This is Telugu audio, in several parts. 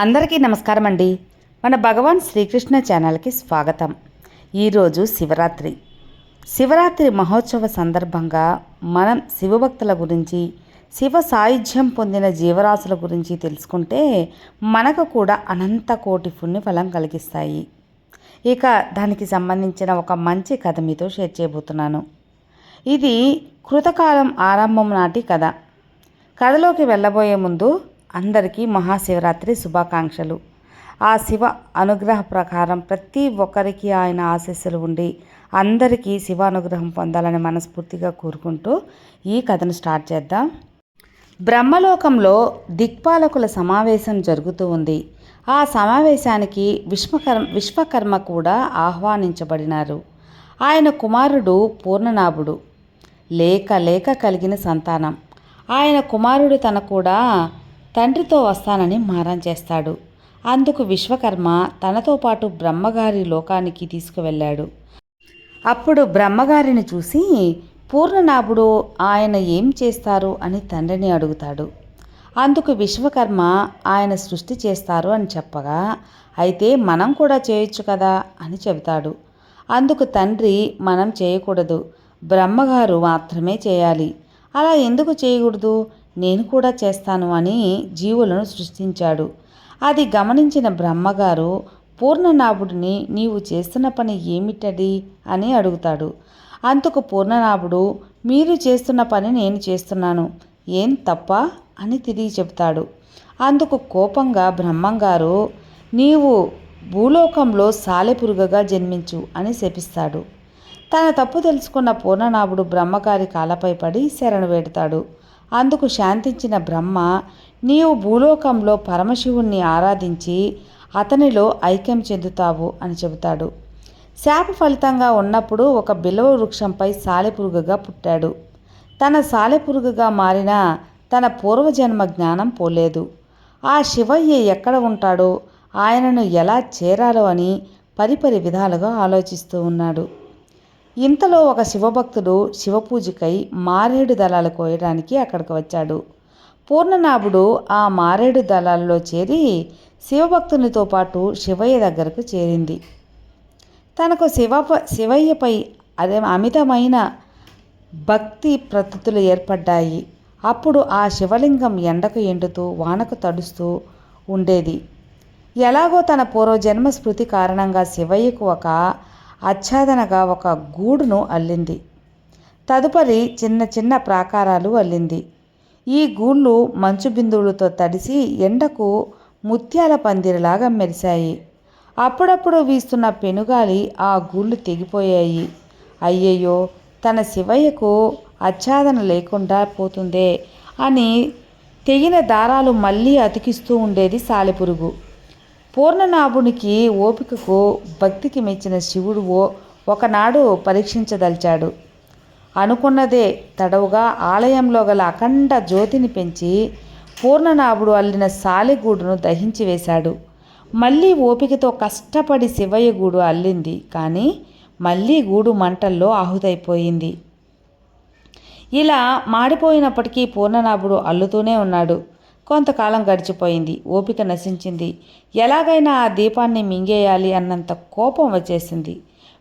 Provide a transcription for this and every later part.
అందరికీ నమస్కారం అండి మన భగవాన్ శ్రీకృష్ణ ఛానల్కి స్వాగతం. ఈరోజు శివరాత్రి. శివరాత్రి మహోత్సవ సందర్భంగా మనం శివభక్తుల గురించి శివ సాయుధ్యం పొందిన జీవరాశుల గురించి తెలుసుకుంటే మనకు కూడా అనంత కోటి పుణ్యఫలం కలిగిస్తాయి. ఇక దానికి సంబంధించిన ఒక మంచి కథ మీతో షేర్ చేయబోతున్నాను. ఇది కృతకాలం ఆరంభం నాటి కథ. కథలోకి వెళ్ళబోయే ముందు అందరికీ మహాశివరాత్రి శుభాకాంక్షలు. ఆ శివ అనుగ్రహ ప్రకారం ప్రతి ఒక్కరికి ఆయన ఆశీస్సులు ఉండి అందరికీ శివ అనుగ్రహం పొందాలని మనస్ఫూర్తిగా కోరుకుంటూ ఈ కథను స్టార్ట్ చేద్దాం. బ్రహ్మలోకంలో దిక్పాలకుల సమావేశం జరుగుతూ ఉంది. ఆ సమావేశానికి విశ్వకర్మ విశ్వకర్మ కూడా ఆహ్వానించబడినారు. ఆయన కుమారుడు పూర్ణనాభుడు. లేక లేక కలిగిన సంతానం. ఆయన కుమారుడు తన కూడా తండ్రితో వస్తానని మారం చేస్తాడు. అందుకు విశ్వకర్మ తనతో పాటు బ్రహ్మగారి లోకానికి తీసుకువెళ్ళాడు. అప్పుడు బ్రహ్మగారిని చూసి పూర్ణనాభుడు ఆయన ఏం చేస్తారు? అని తండ్రిని అడుగుతాడు. అందుకు విశ్వకర్మ ఆయన సృష్టి చేస్తారు అని చెప్పగా అయితే మనం కూడా చేయొచ్చు కదా? అని చెబుతాడు. అందుకు తండ్రి మనం చేయకూడదు. బ్రహ్మగారు మాత్రమే చేయాలి. అలా ఎందుకు చేయకూడదు? నేను కూడా చేస్తాను అని జీవులను సృష్టించాడు. అది గమనించిన బ్రహ్మగారు పూర్ణనాభుడిని నీవు చేస్తున్న పని ఏమిటది? అని అడుగుతాడు. అందుకు పూర్ణనాభుడు మీరు చేస్తున్న పని నేను చేస్తున్నాను. ఏం తప్ప? అని తిరిగి చెబుతాడు. అందుకు కోపంగా బ్రహ్మంగారు నీవు భూలోకంలో సాలెపురుగగా జన్మించు అని శపిస్తాడు. తన తప్పు తెలుసుకున్న పూర్ణనాభుడు బ్రహ్మగారి కాలపై పడి శరణు వేడతాడు. అందుకు శాంతించిన బ్రహ్మ నీవు భూలోకంలో పరమశివుణ్ణి ఆరాధించి అతనిలో ఐక్యం చెందుతావు అని చెబుతాడు. శాప ఫలితంగా ఉన్నప్పుడు ఒక బిలవ వృక్షంపై సాలెపురుగుగా పుట్టాడు. తన సాలెపురుగుగా మారిన తన పూర్వజన్మ జ్ఞానం పోలేదు. ఆ శివయ్య ఎక్కడ ఉంటాడో ఆయనను ఎలా చేరాలో అని పరిపరి విధాలుగా ఆలోచిస్తూ ఉన్నాడు. ఇంతలో ఒక శివభక్తుడు శివపూజకై మారేడు దళాలు కోయడానికి అక్కడికి వచ్చాడు. పూర్ణనాభుడు ఆ మారేడు దళాల్లో చేరి శివభక్తునితో పాటు శివయ్య దగ్గరకు చేరింది. తనకు శివ శివయ్యపై అదే అమితమైన భక్తి ప్రతుతులు ఏర్పడ్డాయి. అప్పుడు ఆ శివలింగం ఎండకు ఎండుతూ వానకు తడుస్తూ ఉండేది. ఎలాగో తన పూర్వజన్మ స్మృతి కారణంగా శివయ్యకు ఒక ఆచ్ఛాదనగా ఒక గూడును అల్లింది. తదుపరి చిన్న చిన్న ప్రాకారాలు అల్లింది. ఈ గూళ్ళు మంచు బిందువులతో తడిసి ఎండకు ముత్యాల పందిరిలాగా మెరిశాయి. అప్పుడప్పుడు వీస్తున్న పెనుగాలి ఆ గూళ్ళు తెగిపోయాయి. అయ్యయ్యో తన శివయ్యకు ఆచ్ఛాదన లేకుండా పోతుందే అని తెగిన దారాలు మళ్ళీ అతికిస్తూ ఉండేది సాలెపురుగు. పూర్ణనాభునికి ఓపికకు భక్తికి మెచ్చిన శివుడు ఒకనాడు పరీక్షించదలిచాడు. అనుకున్నదే తడవుగా ఆలయంలో గల అఖండ జ్యోతిని పెంచి పూర్ణనాభుడు అల్లిన సాలిగూడును దహించి వేశాడు. మళ్ళీ ఓపికతో కష్టపడి శివయ్య గూడు అల్లింది. కానీ మళ్ళీ గూడు మంటల్లో ఆహుతైపోయింది. ఇలా మాడిపోయినప్పటికీ పూర్ణనాభుడు అల్లుతూనే ఉన్నాడు. కొంతకాలం గడిచిపోయింది. ఓపిక నశించింది. ఎలాగైనా ఆ దీపాన్ని మింగేయాలి అన్నంత కోపం వచ్చేసింది.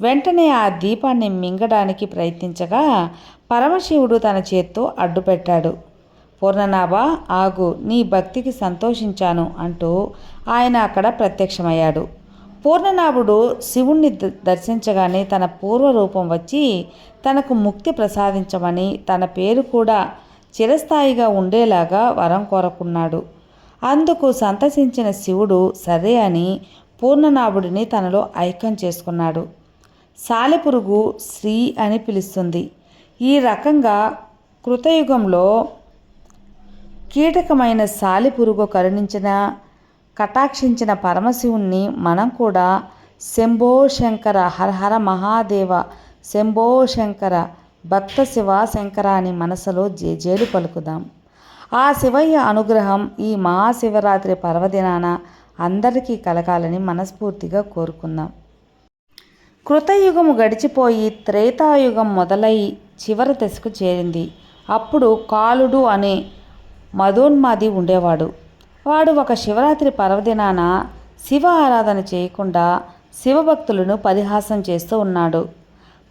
వెంటనే ఆ దీపాన్ని మింగడానికి ప్రయత్నించగా పరమశివుడు తన చేత్తో అడ్డుపెట్టాడు. పూర్ణనాభ ఆగు నీ భక్తికి సంతోషించాను అంటూ ఆయన అక్కడ ప్రత్యక్షమయ్యాడు. పూర్ణనాభుడు శివుణ్ణి దర్శించగానే తన పూర్వ రూపం వచ్చి తనకు ముక్తి ప్రసాదించమని తన పేరు కూడా చిరస్థాయిగా ఉండేలాగా వరం కోరుకున్నాడు. అందుకు సంతసించిన శివుడు సరే అని పూర్ణనాభుడిని తనలో ఐక్యం చేసుకున్నాడు. సాలెపురుగు శ్రీ అని పిలుస్తుంది. ఈ రకంగా కృతయుగంలో కీటకమైన సాలిపురుగు కరుణించిన కటాక్షించిన పరమశివుణ్ణి మనం కూడా శంభో శంకర హరహర మహాదేవ శంభో శంకర భక్త శివ అని మనసులో జేజేలు పలుకుదాం. ఆ శివయ్య అనుగ్రహం ఈ మహాశివరాత్రి పర్వదినాన అందరికీ కలగాలని మనస్ఫూర్తిగా కోరుకుందాం. కృతయుగము గడిచిపోయి త్రేతాయుగం మొదలై చివరి దశకు చేరింది. అప్పుడు కాలుడు అనే మధోన్మాది ఉండేవాడు. వాడు ఒక శివరాత్రి పర్వదినాన శివ ఆరాధన చేయకుండా శివభక్తులను పరిహాసం చేస్తూ ఉన్నాడు.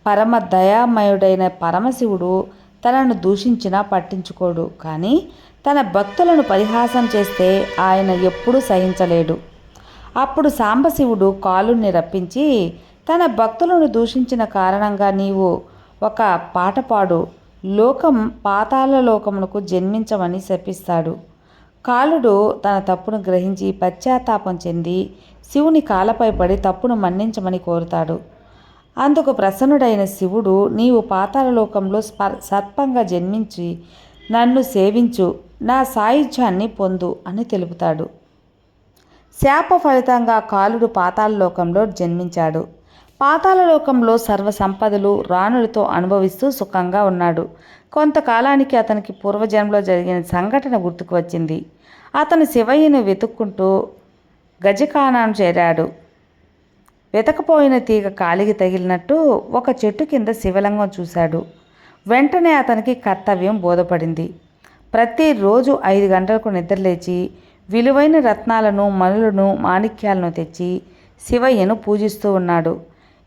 పరమ దయామయుడైన పరమశివుడు తనను దూషించినా పట్టించుకోడు కానీ తన భక్తులను పరిహాసం చేస్తే ఆయన ఎప్పుడూ సహించలేడు. అప్పుడు సాంబశివుడు కాలుని రప్పించి తన భక్తులను దూషించిన కారణంగా నీవు ఒక పాట పాడు లోకం పాతాళ లోకమునకు జన్మించమని శపిస్తాడు. కాలుడు తన తప్పును గ్రహించి పశ్చాత్తాపం చెంది శివుని కాలపై పడి తప్పును మన్నించమని కోరుతాడు. అందుకు ప్రసన్నుడైన శివుడు నీవు పాతాళలోకంలో స్ప సర్పంగా జన్మించి నన్ను సేవించు నా సాయుధ్యాన్ని పొందు అని తెలుపుతాడు. శాప ఫలితంగా కాలుడు పాతాళలోకంలో జన్మించాడు. పాతాళలోకంలో సర్వ సంపదలు రాణులతో అనుభవిస్తూ సుఖంగా ఉన్నాడు. కొంతకాలానికి అతనికి పూర్వజన్మలో జరిగిన సంఘటన గుర్తుకు వచ్చింది. అతను శివయ్యను వెతుక్కుంటూ గజకానాను చేరాడు. వెతకపోయిన తీగ కాలికి తగిలినట్టు ఒక చెట్టు కింద శివలింగం చూశాడు. వెంటనే అతనికి కర్తవ్యం బోధపడింది. ప్రతిరోజు ఐదు గంటలకు నిద్రలేచి విలువైన రత్నాలను మనులను మాణిక్యాలను తెచ్చి శివయ్యను పూజిస్తూ ఉన్నాడు.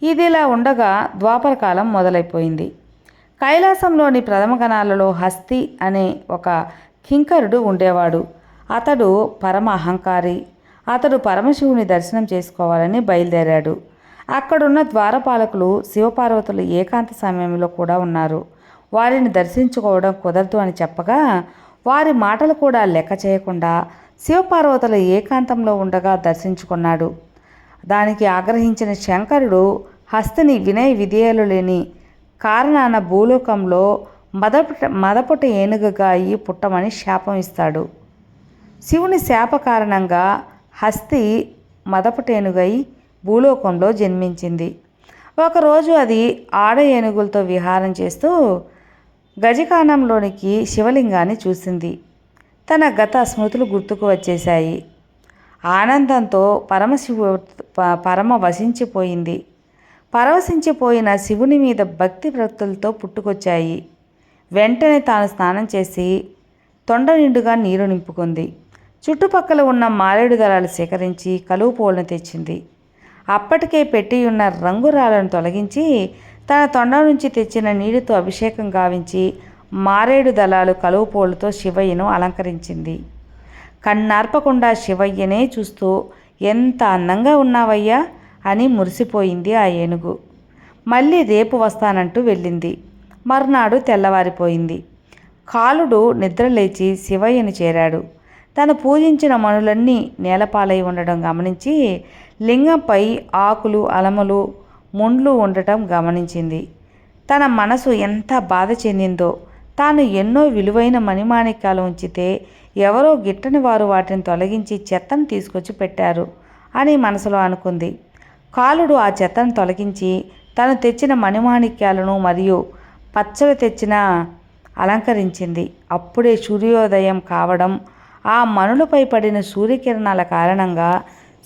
ఇదిలా ఉండగా ద్వాపరకాలం మొదలైపోయింది. కైలాసంలోని ప్రథమ గణాలలో హస్తి అనే ఒక కింకరుడు ఉండేవాడు. అతడు పరమ అహంకారి. అతడు పరమశివుని దర్శనం చేసుకోవాలని బయలుదేరాడు. అక్కడున్న ద్వారపాలకులు శివపార్వతులు ఏకాంత సమయంలో కూడా ఉన్నారు. వారిని దర్శించుకోవడం కుదరదు అని చెప్పగా వారి మాటలు కూడా లెక్క చేయకుండా శివపార్వతుల ఏకాంతంలో ఉండగా దర్శించుకున్నాడు. దానికి ఆగ్రహించిన శంకరుడు హస్తిని వినయ విధేయులు లేని కారణాన భూలోకంలో మదపుట మదపుట ఏనుగుగా అయి పుట్టమని శాపం ఇస్తాడు. శివుని శాప కారణంగా హస్తి మదపటేనుగై భూలోకంలో జన్మించింది. ఒకరోజు అది ఆడ ఏనుగులతో విహారం చేస్తూ గజకానంలోనికి శివలింగాన్ని చూసింది. తన గత స్మృతులు గుర్తుకు వచ్చేశాయి. ఆనందంతో పరమశివు పరమ వశించిపోయింది. పరవశించిపోయిన శివుని మీద భక్తి భక్తులతో పుట్టుకొచ్చాయి. వెంటనే తాను స్నానం చేసి తొండ నిండుగా నీరు నింపుకుంది. చుట్టుపక్కల ఉన్న మారేడు దళాలు సేకరించి కలువు పూలను తెచ్చింది. అప్పటికే పెట్టి ఉన్న రంగురాలను తొలగించి తన తొండ నుంచి తెచ్చిన నీటితో అభిషేకం గావించి మారేడు దళాలు కలువు పూలతో శివయ్యను అలంకరించింది. కన్నార్పకుండా శివయ్యనే చూస్తూ ఎంత అందంగా ఉన్నావయ్యా అని మురిసిపోయింది ఆ ఏనుగు. మళ్ళీ రేపు వస్తానంటూ వెళ్ళింది. మర్నాడు తెల్లవారిపోయింది. కాలుడు నిద్రలేచి శివయ్యను చేరాడు. తను పూజించిన మనులన్నీ నేలపాలై ఉండడం గమనించి లింగంపై ఆకులు అలమలు ముండ్లు ఉండటం గమనించింది. తన మనసు ఎంత బాధ చెందిందో తాను ఎన్నో విలువైన మణిమాణిక్యాలు ఉంచితే ఎవరో గిట్టని వారు వాటిని తొలగించి చెత్తను తీసుకొచ్చి పెట్టారు అని మనసులో అనుకుంది. కాలుడు ఆ చెత్తను తొలగించి తను తెచ్చిన మణిమాణిక్యాలను మరియు పచ్చడి తెచ్చిన అలంకరించింది. అప్పుడే సూర్యోదయం కావడం ఆ మణులపై పడిన సూర్యకిరణాల కారణంగా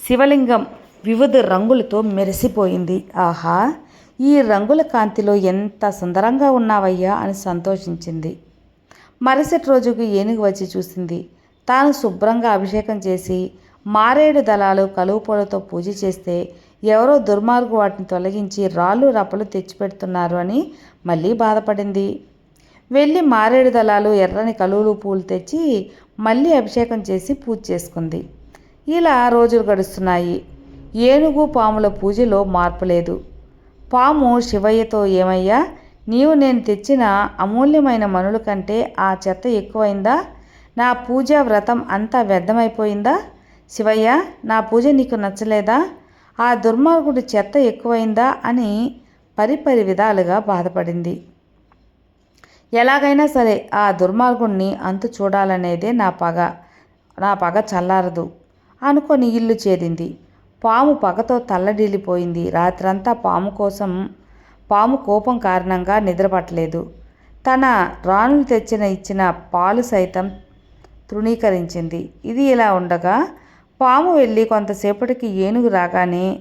శివలింగం వివిధ రంగులతో మెరిసిపోయింది. ఆహా ఈ రంగుల కాంతిలో ఎంత సుందరంగా ఉన్నావయ్యా అని సంతోషించింది. మరుసటి రోజుకు ఏనుగు వచ్చి చూసింది. తాను శుభ్రంగా అభిషేకం చేసి మారేడు దళాలు కలువు పూలతో పూజ చేస్తే ఎవరో దుర్మార్గు వాటిని తొలగించి రాళ్ళు రప్పలు తెచ్చిపెడుతున్నారు అని మళ్ళీ బాధపడింది. వెళ్ళి మారేడు దళాలు ఎర్రని కలువులు పూలు తెచ్చి మళ్ళీ అభిషేకం చేసి పూజ చేసుకుంది. ఇలా రోజులు గడుస్తున్నాయి. ఏనుగు పాముల పూజలో మార్పు లేదు. పాము శివయ్యతో ఏమయ్యా నీవు నేను తెచ్చిన అమూల్యమైన మనుల కంటే ఆ చెత్త ఎక్కువైందా? నా పూజా వ్రతం అంతా వ్యర్థమైపోయిందా? శివయ్య నా పూజ నీకు నచ్చలేదా? ఆ దుర్మార్గుడి చెత్త ఎక్కువైందా? అని పరిపరి విధాలుగా బాధపడింది. ఎలాగైనా సరే ఆ దుర్మార్గుణ్ణి అంతు చూడాలనేదే నా పగ. నా పగ చల్లారదు. అనుకొని ఇల్లు చేరింది. పాము పగతో తల్లడిల్లిపోయింది. రాత్రంతా పాము కోసం పాము కోపం కారణంగా నిద్రపట్టలేదు. తన రాణులు తెచ్చిన ఇచ్చిన పాలు సైతం తృణీకరించింది. ఇది ఇలా ఉండగా పాము వెళ్ళి కొంతసేపటికి ఏనుగు రాగానే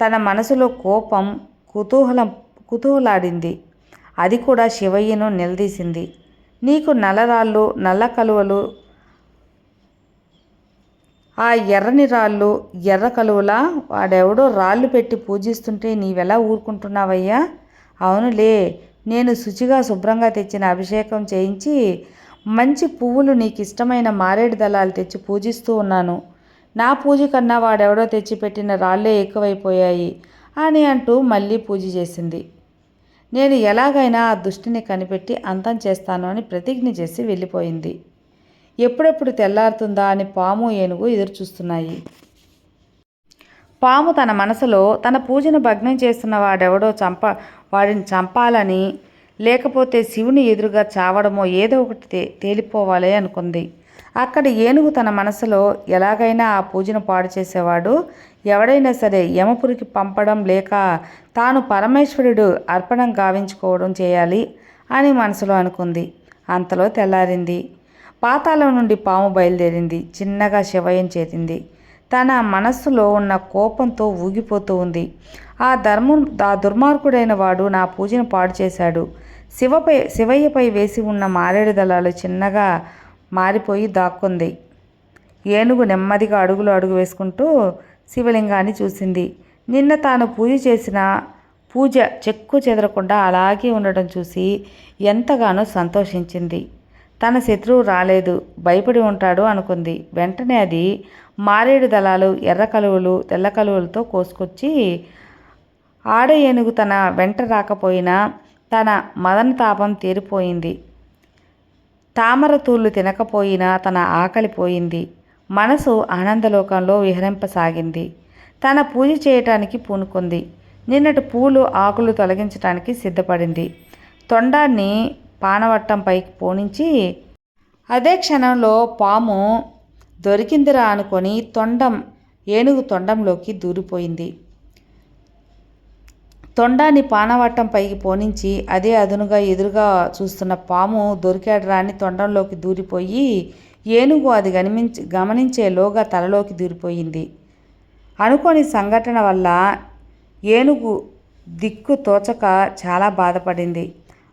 తన మనసులో కోపం కుతూహలం కుతూహలాడింది. అది కూడా శివయ్యను నిలదీసింది. నీకు నల్లరాళ్ళు నల్ల కలువలు ఆ ఎర్రని రాళ్ళు ఎర్ర కలువలా? వాడెవడో రాళ్ళు పెట్టి పూజిస్తుంటే నీవెలా ఊరుకుంటున్నావయ్యా? అవునులే నేను శుచిగా శుభ్రంగా తెచ్చిన అభిషేకం చేయించి మంచి పువ్వులు నీకు ఇష్టమైన మారేడు దళాలు తెచ్చి పూజిస్తూ ఉన్నాను. నా పూజ కన్నా వాడెవడో తెచ్చిపెట్టిన రాళ్ళే ఎక్కువైపోయాయి అని అంటూ మళ్ళీ పూజ చేసింది. నేను ఎలాగైనా ఆ దుష్టిని కనిపెట్టి అంతం చేస్తాను అని ప్రతిజ్ఞ చేసి వెళ్ళిపోయింది. ఎప్పుడెప్పుడు తెల్లారుతుందా అని పాము ఏనుగు ఎదురుచూస్తున్నాయి. పాము తన మనసులో తన పూజను భగ్నం చేస్తున్న వాడెవడో చంప వాడిని చంపాలని లేకపోతే శివుని ఎదురుగా చావడమో ఏదో ఒకటి తే తేలిపోవాలి అనుకుంది. అక్కడ ఏనుగు తన మనసులో ఎలాగైనా ఆ పూజను పాడు చేసేవాడు ఎవడైనా సరే యమపురికి పంపడం లేక తాను పరమేశ్వరుడు అర్పణం గావించుకోవడం చేయాలి అని మనసులో అనుకుంది. అంతలో తెల్లారింది. పాతాళం నుండి పాము బయలుదేరింది. చిన్నగా శివయం చేరింది. తన మనస్సులో ఉన్న కోపంతో ఊగిపోతూ ఉంది. ఆ ధర్మం ఆ దుర్మార్గుడైన వాడు నా పూజను పాడు చేశాడు. శివపై శివయ్యపై వేసి ఉన్న మారేడు దళాలు చిన్నగా మారిపోయి దాక్కుంది. ఏనుగు నెమ్మదిగా అడుగులు అడుగు వేసుకుంటూ శివలింగాన్ని చూసింది. నిన్న తాను పూజ చేసిన పూజ చెక్కు చెదరకుండా అలాగే ఉండడం చూసి ఎంతగానో సంతోషించింది. తన శత్రువు రాలేదు భయపడి ఉంటాడు అనుకుంది. వెంటనే అది మారేడు దళాలు ఎర్ర కలువలు తెల్ల కలువలతో కోసుకొచ్చి ఆడ ఏనుగు తన వెంట రాకపోయినా తన మదన తాపం తీరిపోయింది. తామర తూళ్ళు తినకపోయినా తన ఆకలి పోయింది. మనసు ఆనందలోకంలో విహరింపసాగింది. తన పూజ చేయటానికి పూనుకుంది. నిన్నటి పూలు ఆకులు తొలగించటానికి సిద్ధపడింది. తొండాన్ని పానవట్టంపైకి పోనించి అదే క్షణంలో పాము దొరికిందిరా అనుకొని తొండం ఏనుగు తొండంలోకి దూరిపోయింది. తొండాన్ని పానవట్టం పైకి పోనించి అదే అదునుగా ఎదురుగా చూస్తున్న పాము దొరికాడరా అని తొండంలోకి దూరిపోయి ఏనుగు అది గమనించే గమనించేలోగా తలలోకి దూరిపోయింది. అనుకోని సంఘటన వల్ల ఏనుగు దిక్కు తోచక చాలా బాధపడింది.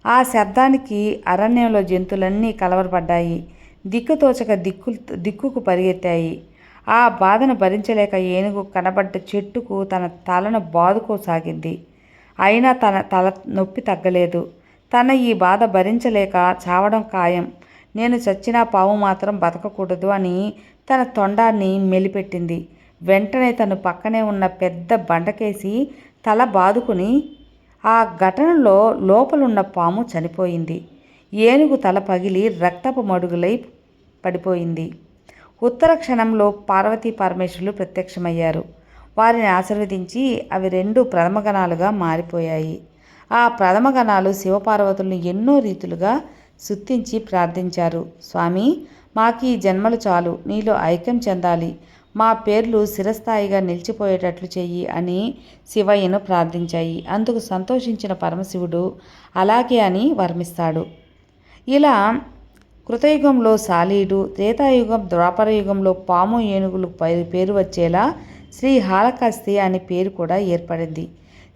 ఆ శబ్దానికి అరణ్యంలో జంతువులన్నీ కలవరపడ్డాయి. దిక్కు తోచక దిక్కు దిక్కుకు పరిగెత్తాయి. ఆ బాధను భరించలేక ఏనుగు కనబడ్డ చెట్టుకు తన తలను బాదుకోసాగింది. అయినా తన తల నొప్పి తగ్గలేదు. తన ఈ బాధ భరించలేక చావడం ఖాయం. నేను చచ్చిన పాము మాత్రం బతకకూడదు అని తన తొండాన్ని మెలిపెట్టింది. వెంటనే తను పక్కనే ఉన్న పెద్ద బండకేసి తల బాదుకుని ఆ ఘటనలో లోపలున్న పాము చనిపోయింది. ఏనుగు తల పగిలి రక్తపు మడుగులై పడిపోయింది. ఉత్తర క్షణంలో పార్వతీ పరమేశ్వరులు ప్రత్యక్షమయ్యారు. వారిని ఆశీర్వదించి అవి రెండు ప్రథమగణాలుగా మారిపోయాయి. ఆ ప్రథమగణాలు శివపార్వతులను ఎన్నో రీతులుగా శుద్ధించి ప్రార్థించారు. స్వామి మాకు ఈ జన్మలు చాలు నీలో ఐక్యం చెందాలి. మా పేర్లు శిరస్థాయిగా నిలిచిపోయేటట్లు చెయ్యి అని శివయ్యను ప్రార్థించాయి. అందుకు సంతోషించిన పరమశివుడు అలాగే అని వర్మిస్తాడు. ఇలా కృతయుగంలో సాలీడు త్రేతాయుగం ద్వాపరయుగంలో పాము ఏనుగులు పేరు వచ్చేలా శ్రీ హాలకాస్తి అనే పేరు కూడా ఏర్పడింది.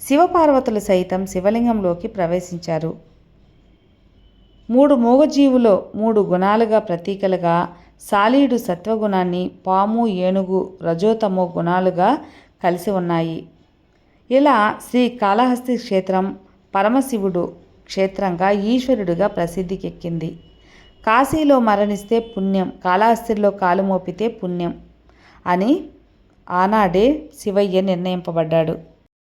శివపార్వతులు సైతం శివలింగంలోకి ప్రవేశించారు. మూడు మూగజీవులో మూడు గుణాలుగా ప్రతీకలుగా సాలీడు సత్వగుణాన్ని పాము ఏనుగు రజోతమో గుణాలుగా కలిసి ఉన్నాయి. ఇలా శ్రీ కాళహస్తి క్షేత్రం పరమశివుడు క్షేత్రంగా ఈశ్వరుడిగా ప్రసిద్ధికెక్కింది. కాశీలో మరణిస్తే పుణ్యం కాళహస్తిలో కాలు మోపితే పుణ్యం అని ఆనాడే శివయ్య నిర్ణయింపబడ్డాడు.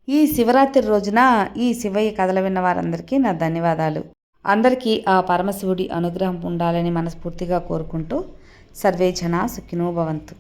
ఈ శివరాత్రి రోజున ఈ శివయ్య కథలు విన్న వారందరికీ నా ధన్యవాదాలు. అందరికీ ఆ పరమశివుడి అనుగ్రహం ఉండాలని మనస్ఫూర్తిగా కోరుకుంటూ సర్వే జన సుఖినో భవంతు.